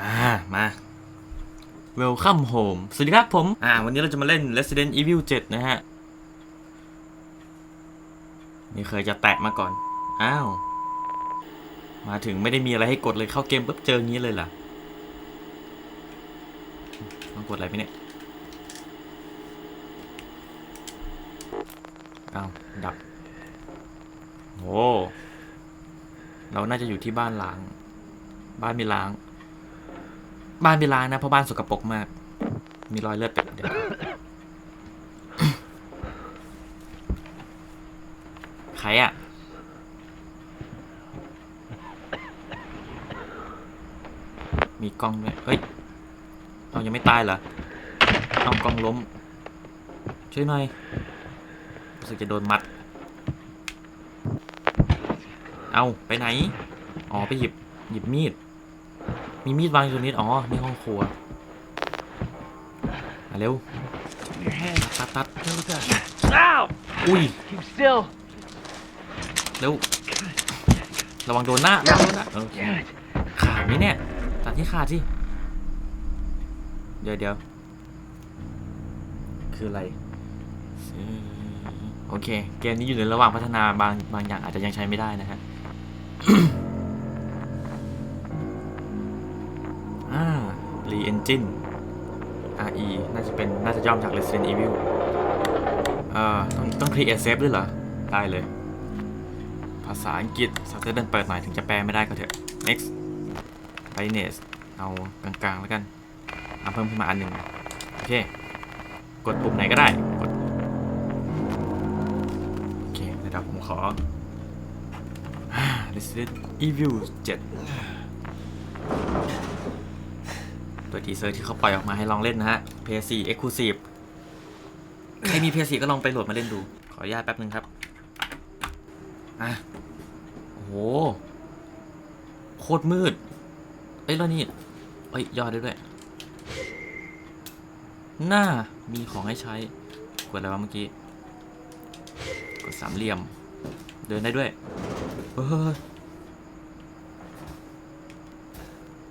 อ่า มา Welcome home สวัสดีครับผม อ่า วันนี้เราจะมาเล่น Resident Evil 7 นะฮะ นี่เคยจะแตะมาก่อน อ้าว มาถึงไม่ได้มีอะไรให้กดเลยเข้าเกมปุ๊บเจออย่างนี้เลยเหรอต้องกดอะไรไปเนี่ย อ้าว ดับโอ้เราน่าจะอยู่ที่บ้านล้าง บ้านมีล้าง บ้านมีล้านะเพราะบ้านสกปรกมาก มีรอยเลือดเป็ดเดี๋ยวใครอะมีกล้องด้วยเฮ้ยเรายังไม่ตายเหรอเอากล้องล้ม ช่วยหน่อยรู้สึกจะโดนมัด เอาไปไหน อ๋อ ไปหยิบหยิบมีด มีมีดวางอยู่ตรงนี้อ๋อนี่ห้องครัวมาเร็ว Your hand. ตัดตัด There we go. Ow! อุ้ย Keep still. เร็วระวังโดนหน้าระวังโดนหน้าเออ Damn it. ขาดไหมเนี่ยตัดที่ขาดสิเดี๋ยวเดี๋ยวคืออะไรโอเค เกมนี้อยู่ในระหว่างพัฒนาบางบางอย่างอาจจะยังใช้ไม่ได้นะฮะ รีเอนจิน RE น่าจะเป็นน่าจะย่อมจาก Resident Evil เอ่อต้องต้อง create save ด้วยเหรอ ได้เลย ภาษาอังกฤษสักเดินเปิดหน่อยถึงจะแปลไม่ได้ก็เถอะ next brightness เอากลางๆแล้วกันเอาเพิ่มขึ้นมาอันหนึ่งโอเค กดปุ่มไหนก็ได้กดโอเคเดี๋ยวผมขอ Resident Evil 7 ตัวทีเซอร์ที่เขาปล่อยออกมาให้ลองเล่นนะฮะ PS4 Exclusive ใครมี PS4 ก็ลองไปโหลดมาเล่นดู ขออนุญาตแป๊บนึงครับอะโอ้โห โคตรมืด เอ้ยแล้วนี่เอ้ยยอดได้ด้วยหน้ามีของให้ใช้ กดอะไรวะเมื่อกี้ กดสามเหลี่ยม เดินได้ด้วยเฮ้ย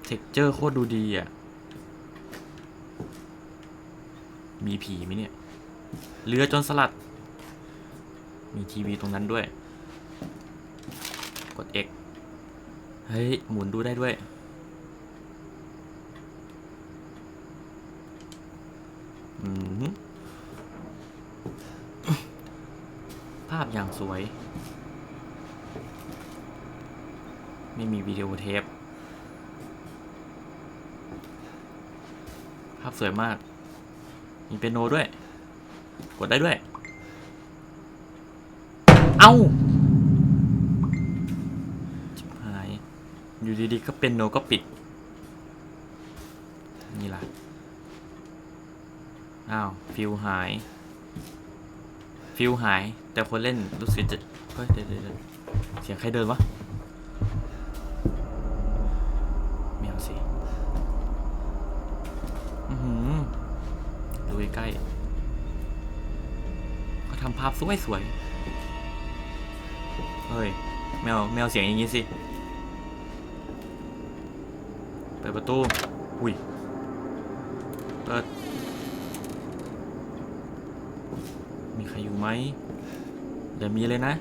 เท็กเจอร์โคตรดูดีอะ มีผีไหมเนี่ย เรือจนสลัด มีทีวีตรงนั้นด้วย กด X เฮ้ย หมุนดูได้ด้วย อืมภาพอย่างสวย ไม่มีวิดีโอเทป ภาพสวยมาก มีเปียโนด้วย กดได้ด้วย เอ้าชิบหาย อยู่ดีๆ ก็เป็นโนก็ปิด นี่ล่ะ อ้าว ฟิลหาย ฟิลหาย แต่คนเล่นรู้สึกจะ เฮ้ย เดี๋ยวเดี๋ยวเดี๋ยวเสียงใครเดินวะไม่เอาสิ อือหือ ดู ใกล้ๆเขาทำภาพสวยสวยๆเฮ้ยแมวแมวเสียงอย่างนี้สิเปิดประตูอุ้ยเปิดมีใครอยู่ไหมเดี๋ยวมีเลยนะ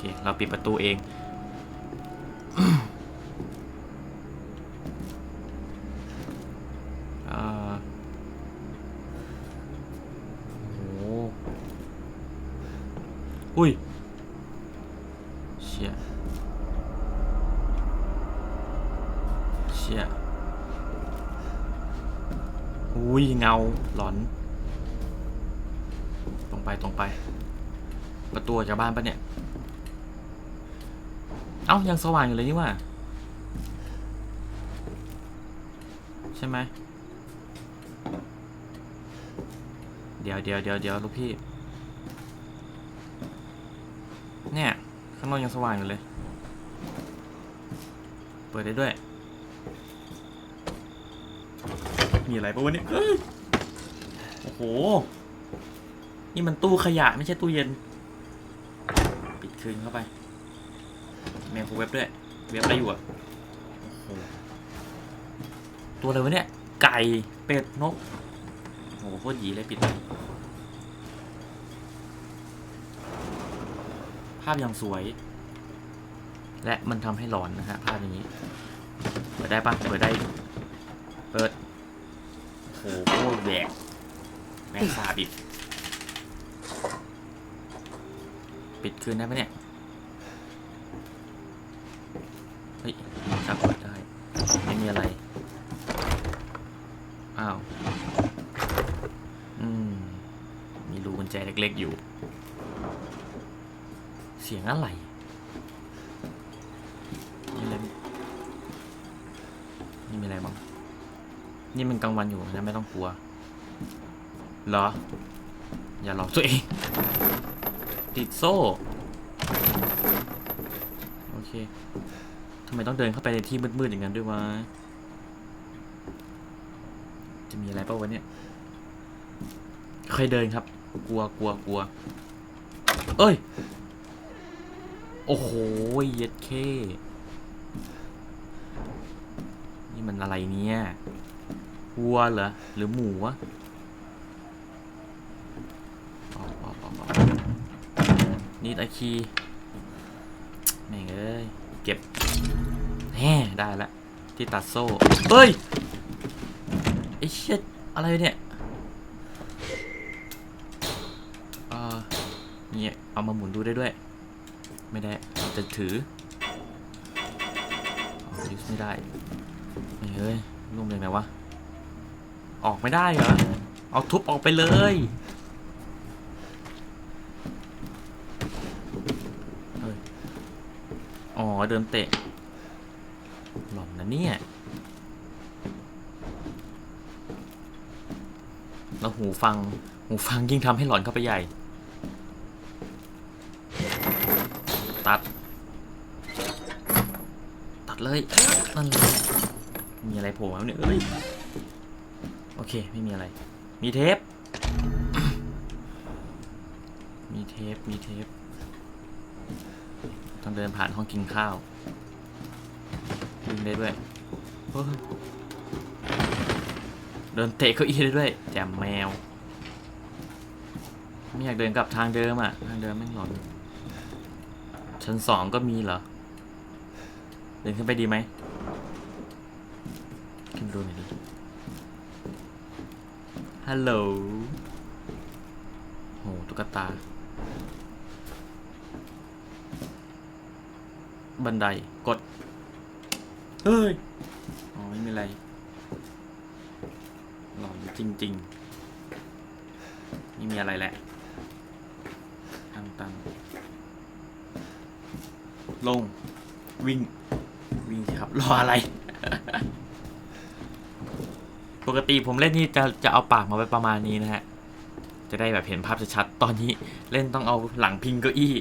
เค เราปิดประตูเอง เออโอ้โหอุ้ย เชี่ย เชี่ย อุ้ย เงา หลอน ตรงไป ตรงไป ประตูออกจากบ้านปะเนี่ย เอ้ายังสว่างอยู่เลยนี่ว่า ใช่ไหมเดี๋ยวเดี๋ยวเดี๋ยวเดี๋ยวลูกพี่ เนี่ย ข้างนอกยังสว่างอยู่เลย เปิดได้ด้วย มีอะไรปะวะเนี่ยเอ้ยโอ้โห นี่มันตู้ขยะไม่ใช่ตู้เย็น ปิดคืนเข้าไป แมงกูเว็บด้วย เว็บอะไรอยู่อะโอ้โหตัวอะไรวะเนี่ย ไก่เป็ดนกโอ้โหโคตรหยีเลยปิดเลยภาพยังสวย และมันทำให้หลอนนะฮะ ภาพอย่างนี้ เปิดได้ปะเปิดได้ เปิดโอ้โหโคตรแหวกแม่งสาบอีกปิดคืนได้ปะเนี่ย เฮ้ย ชักเปิดได้ ไม่มีอะไร อ้าว อืม มีรูกุญแจเล็กๆอยู่ เสียงอะไรนี่อะไรนี่มีอะไรบ้าง นี่มันกลางวันอยู่นะไม่ต้องกลัว เหรอ อย่าหลอกตัวเอง ติดโซ่ โอเค ทำไมต้องเดินเข้าไปในที่มืดๆอย่างนั้นด้วยวะ จะมีอะไรเปล่าวะเนี่ยใครเดินครับ กลัวกลัวกลัว เอ้ย โอ้โหเย็ดเค นี่มันอะไรเนี่ยวัวเหรอ หรือหมูวะออกออกออกออกนี่ตะคีแม่งเอ้ย เก็บ แฮ่ได้ละ ที่ตัดโซ่เฮ้ยไอ้เชี่ยอะไรเนี่ยเออเนี่ยเอามาหมุนดูได้ด้วย ไม่ได้จะถือยูสไม่ได้ไม่เฮ้ยลุ่มเลยไหนวะ ออกไม่ได้เหรอ เอาทุบออกไปเลยเฮ้ยอ๋อเดินเตะ เนี่ย แล้วหูฟัง หูฟังยิ่งทำให้หลอนเข้าไปใหญ่ ตัด ตัดเลยนั่นเลยมีอะไรโผล่มาเนี่ยเอ้ย โอเค ไม่มีอะไร มีเทป มีเทป มีเทป ต้องเดินผ่านห้องกินข้าว วิ่งได้ด้วยเดินเตะเก้าอี้ได้ด้วยแจมแมว ไม่อยากเดินกลับทางเดิมอะ ทางเดิมแม่งหลอนชั้นสองก็มีเหรอ เดินขึ้นไปดีไหมขึ้นดูหน่อยดิ ฮัลโหล โหตุ๊กตา บันได กด เฮ้ย อ๋อ ไม่มีอะไร หลอนจริงๆ ไม่มีอะไรแหละตังตั้งลง วิ่ง วิ่งสิครับ รออะไร ปกติผมเล่นนี่จะจะเอาปากมาไว้ประมาณนี้นะฮะ จะได้แบบเห็นภาพชัดๆ ตอนนี้เล่นต้องเอาหลังพิงเก้าอี้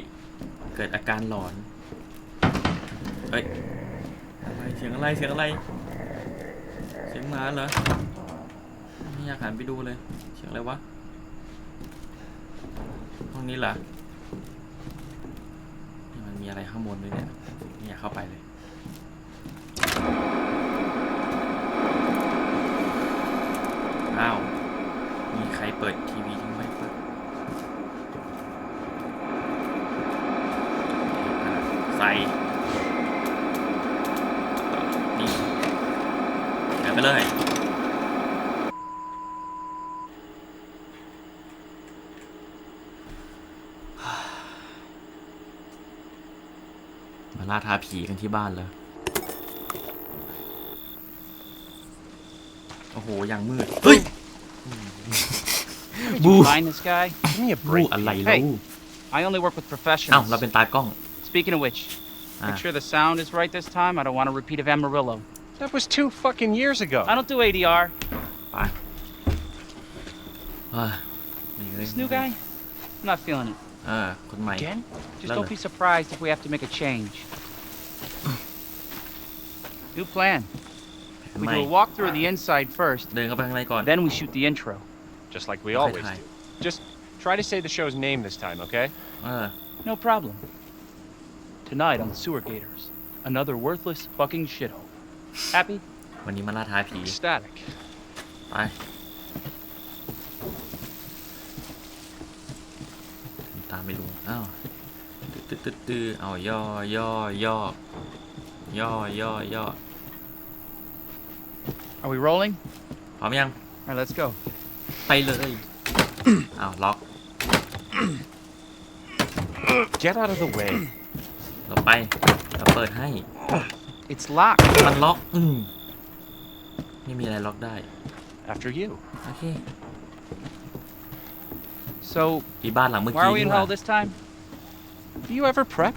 เกิดอาการหลอนเฮ้ย เสียงอะไรเสียงอะไร เสียงหมาเหรอไม่อยากหันไปดูเลย เสียงอะไรวะห้องนี้เหรอนี่มันมีอะไรข้างบนด้วยเนี่ยไม่อยากเข้าไปเลยอ้าวมีใครเปิดทีวีทิ้งไว้ปะใส่ นี่เดิน ไปเลย มาล่าท้าผีกันที่บ้านเลย โอ้โห อย่างมืด เฮ้ย Did Boo. you find this guy? Give me a รู break. อะไรแล้ว Hey. I only work with เอ้า professionals. เราเป็นตากล้อง Speaking of which, อะ make sure the sound is right this time. I don't want a repeat of Amarillo. That was two fucking years ago. I don't do ADR. Bye. Uh, this new guy? I'm not feeling it. Good night. Again? Just don't be surprised if we have to make a change. New plan. We do a walkthrough of the inside first. Then we shoot the intro. Just like we always do. Just try to say the show's name this time, okay? No problem. Tonight on Sewer Gators, another worthless fucking shithole. Happy? วันนี้มาล่าท้าผี Static. ไป ตามไม่รู้อ้าวตื้อตื้อตื้อเอาย่อย่อย่อย่อย่อย่อ Are we rolling? พร้อมยัง All right, let's go. ไปเลย อ้าวล็อก Get out of the way. เราไป เราเปิดให้ It's locked. มันล็อก อืมไม่มีอะไรล็อกได้ After you. โอเค So, ที่บ้านหลังเมื่อ why กี้ are we นี่ in หว่า hell this time? Do you ever prep?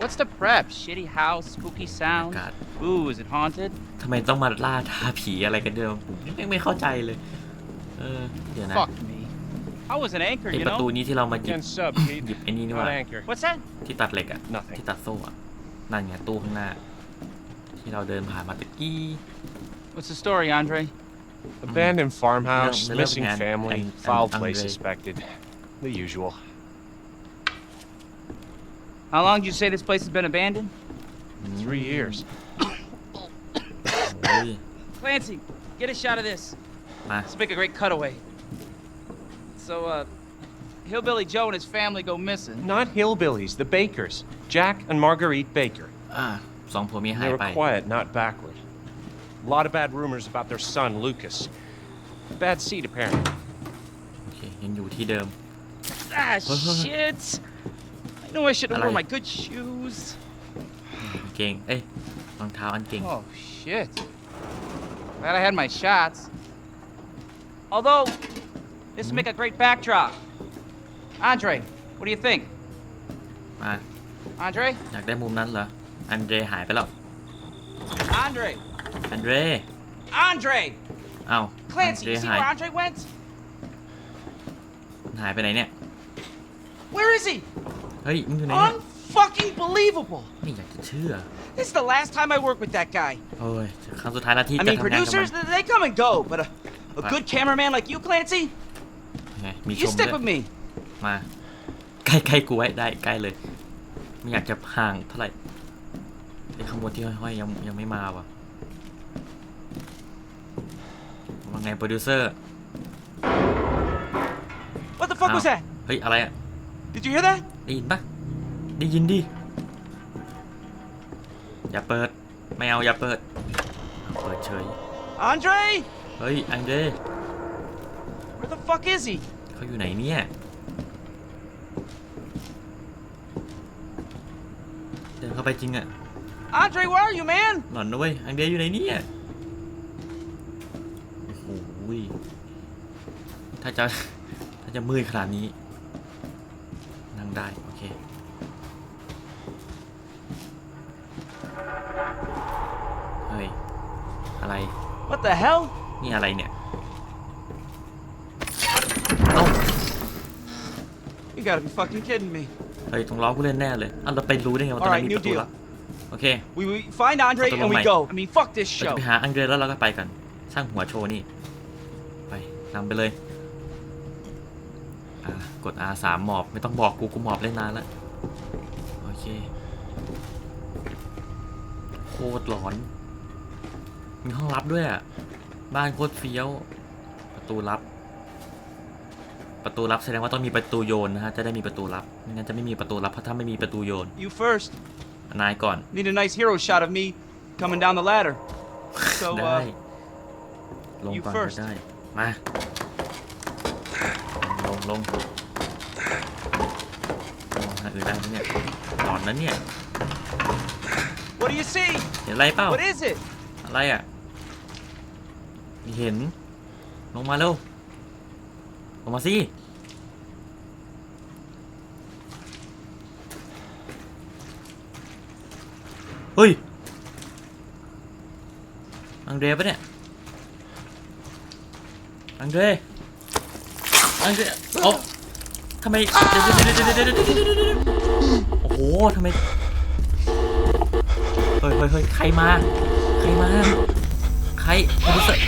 What's the prep? Shitty house, spooky อา sounds. กาศ Ooh, is it haunted? ทำไมต้องมาล่าท้าผีอะไรกันเดิมผมยังไม่เข้าใจเลย เออ เดี๋ยวนะ Fuck me. I was an anchor, ไอ you ประตู know? นี้ที่เรามาหยิบ Again sub, ห Pete. ยิบไอ้นี่นี่ห Not ว่า anchor. What's that? ที่ตัดเหล็กอะ Nothing. ที่ตัดโซ่อะนั่นไงตู้ข้างหน้า ที่เราเดินผ่านมาตะกี้ What's the story, Andre? Abandoned farmhouse, No, missing and- family, and- foul and play Andre. suspected. The usual. How long did you say this place has been abandoned? Three years. โอ้ย Clancy, get a shot of this. มา Let's make a great cutaway. So, uh, Hillbilly Joe and his family go missing. Not hillbillies, the Bakers. Jack and Marguerite Baker. อ่า สองผัวเมียหาย They were ไป quiet, not backward. A lot of bad rumors about their son, Lucas. Bad seed, apparently. โอเค ยังอยู่ที่เดิม Ah, What? shit. I know I should have Alright. worn my good shoes. เก่ง เอ้ย รองเท้าอันเก่ง Oh, shit. Glad I had my shots. Although, this would make a great backdrop. Andre, what do you think? มา Andre? อยากได้มุมนั้นเหรอ อันเดรหายไปแล้ว Andre! อันเดร Andre! เอ้า Clancy, อันเดร you see หาย where Andre went? หายไปไหนเนี่ย Where is he? เฮ้ยมึงอยู่ไหนเนี่ย Unfucking believable! ไม่อยากจะเชื่อ This is the last time I work with that guy. โอ้ยครั้งสุดท้ายแล้วที่ I จะ mean, ทำงานกับมัน producers, they come and go, but a, a Right. good cameraman like you, Clancy, ไงมีช you ม stick ด้วย with me. มา ใกล้ใกล้กูไว้ได้ใกล้เลย ไม่อยากจะห่างเท่าไหร่ ไอ้ขางบวนที่ห้อยๆยังยังไม่มาว่ะว่าไงโปรดิวเซอร์ What the fuck was Ow. that? เฮ้ย อะไรอะ Did you hear that? ได้ยินปะได้ยินดิ อย่าเปิด ไม่เอาอย่าเปิดเอาเปิดเฉย Andre? เฮ้ย อังเด Where the fuck is he? เขาอยู่ไหนเนี่ย เดินเข้าไปจริงอะ Andre, where are you, man? หลอนนะเว้ยอังเดอยู่ไหนเนี่ยโอ้โหยถ้าจะถ้าจะมืดขนาดนี้ นั่งได้ โอเค เฮ้ย อะไร What the hell? นี่อะไรเนี่ยเอ้า You gotta be fucking kidding me. เฮ้ย ต้องล้อผู้เล่นแน่เลยอะเราไปรู้ได้ไงว่าตอนนั้น Alright, มี new ประตู deal. ลับโอ เค We, we find Andre Put the and we mic. go. I mean, fuck this เราจะ show. ไปหาอังเดรแล้วเราก็ไปกัน ช่างหัวโชว์นี่ ไปนำไปเลยอ่ากด R3 หมอบ ไม่ต้องบอกกูกูหมอบเล่นนานแล้วโอเค โคตรหลอน มีห้องลับด้วยอะ บ้านโคตรเฟี้ยว ประตูลับ ประตูลับแสดงว่าต้องมีประตูโยนนะฮะ จะได้มีประตูลับไม่งั้นจะไม่มีประตูลับเพราะถ้าไม่มีประตูโยน You first. นายก่อน Need a nice hero shot of me coming down the ladder. So, ได้ uh, ลง you ก่อน first ก็ได้ มา ลงลงลงทางอื่นได้ไหมเนี่ยหลอนนั้นเนี่ย what do you see? เห็นอะไรเปล่า What is it? อะไรอะไม่เห็น ลงมาเร็ว ลงมาสิ เฮ้ย อังเดรปะเนี่ย อังเดรอังเดรเอาทำไมเดี๋ยวเดี๋ยวเดี๋ยวเดี๋ยวเดี๋ยวเดี๋ยวโอ้โหทำไม เฮ้ยเฮ้ยเฮ้ยใครมา ใครมา ใครเอาไปเสิร์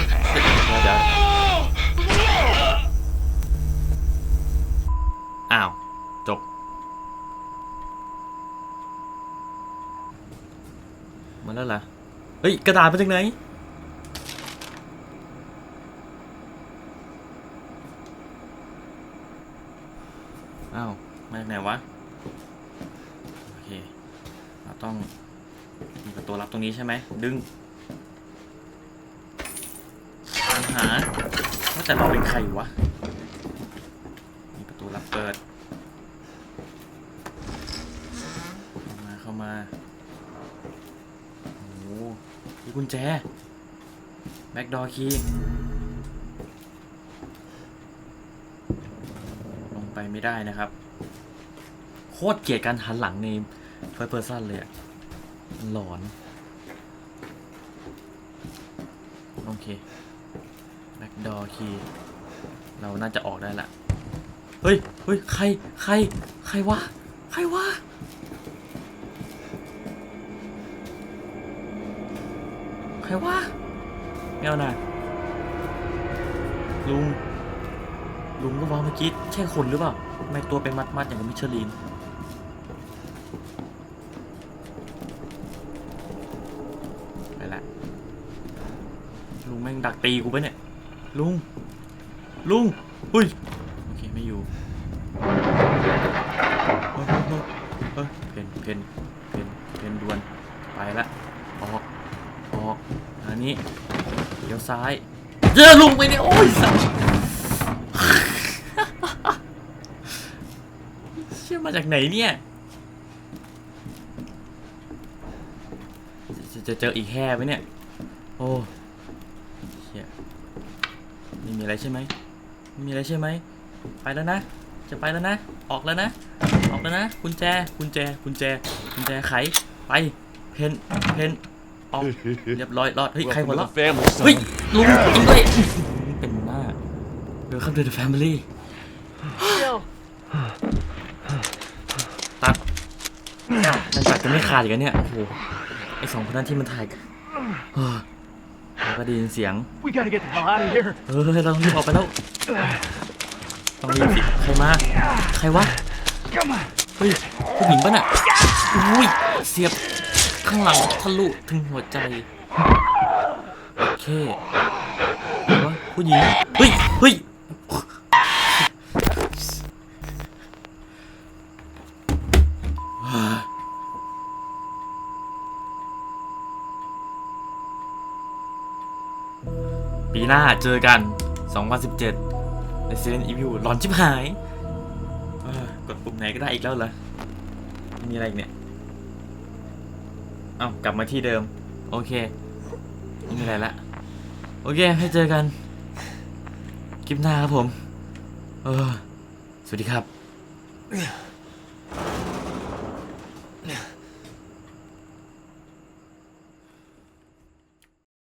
เดี๋ยว เฮ้ย กระดาษมาจากไหน อ้าว มาจากไหนวะ โอเค เราต้องมีประตูลับตรงนี้ใช่ไหม ดึงตามหาว่าแต่เราเป็นใครวะ มีประตูลับเปิด เข้ามาเข้ามา โอ้โหมี กุญแจ แบ็กดอร์คีย์ลงไปไม่ได้นะครับ โคตรเกลียดการหันหลังในเฟิร์สเพอร์ซันเลยอะหลอน โอเค แบ็กดอร์คีย์เราน่าจะออกได้ละ เฮ้ย เฮ้ย ใคร ใคร ใครวะ ใครวะ ครวะไม่เอานะลุง ลุงก็ว่าเมื่อกี้ใช่คนหรือเปล่าทำไมตัวเป็นมัดๆอย่างกับมิชลินไปละลุงแม่งดักตีกูไปะเนี่ย ลุง ลุงหุ้ยโอเคไม่อยู่เฮ้ยเฮ้ยเฮ้ยเพนเพนเพนเพนดวน ไปละ ออก ออกอั นี้เลี้ยวซ้ายเจอลุงไปเนี่ยโอ้ยสัสเชื่อมาจากไหนเนี่ยจะจะเจออีกแห่ไหมเนี่ย โอ้เชี่ยไม่มีอะไรใช่ไหมไม่มีอะไรใช่ไหม ไปแล้วนะ จะไปแล้วนะ ออกแล้วนะ ออกแล้วนะ กุญแจ กุญแจ กุญแจ กุญแจไข ไป เพน เพน ออกเรียบร้อยรอดเฮ้ยใครหัว Welcome to เราะ the family, เฮ้ย son. ลุงจริงด้วยเป็นหน้า Welcome to the family ตัดมันตัดจะไม่ขาดอีกแล้วเนี่ยโอ้โหไอสองคนนั้นที่มันถ่ายกันเออแล้วก็ได้ยินเสียง We gotta get the hell out of here. เออเราต้องรีบออกไปแล้วต้องรีบสิใครมาใครวะ Come on. เฮ้ยผู้หญิงปะน่ะอุ้ยเสียบ ข้างหลังทะลุถึงหัวใจ โอเคไหนวะผู้หญิง เฮ้ย เฮ้ย ปีหน้าเจอกัน 2017 Resident Evil หลอนชิบหาย กดปุ่มไหนก็ได้อีกแล้วเหรอ มีอะไรอีกเนี่ย อ้ากลับมาที่เดิม โอเคไม่มีอะไรละ โอเค ให้เจอกัน คลิปหน้าครับผม เออ สวัสดีครับ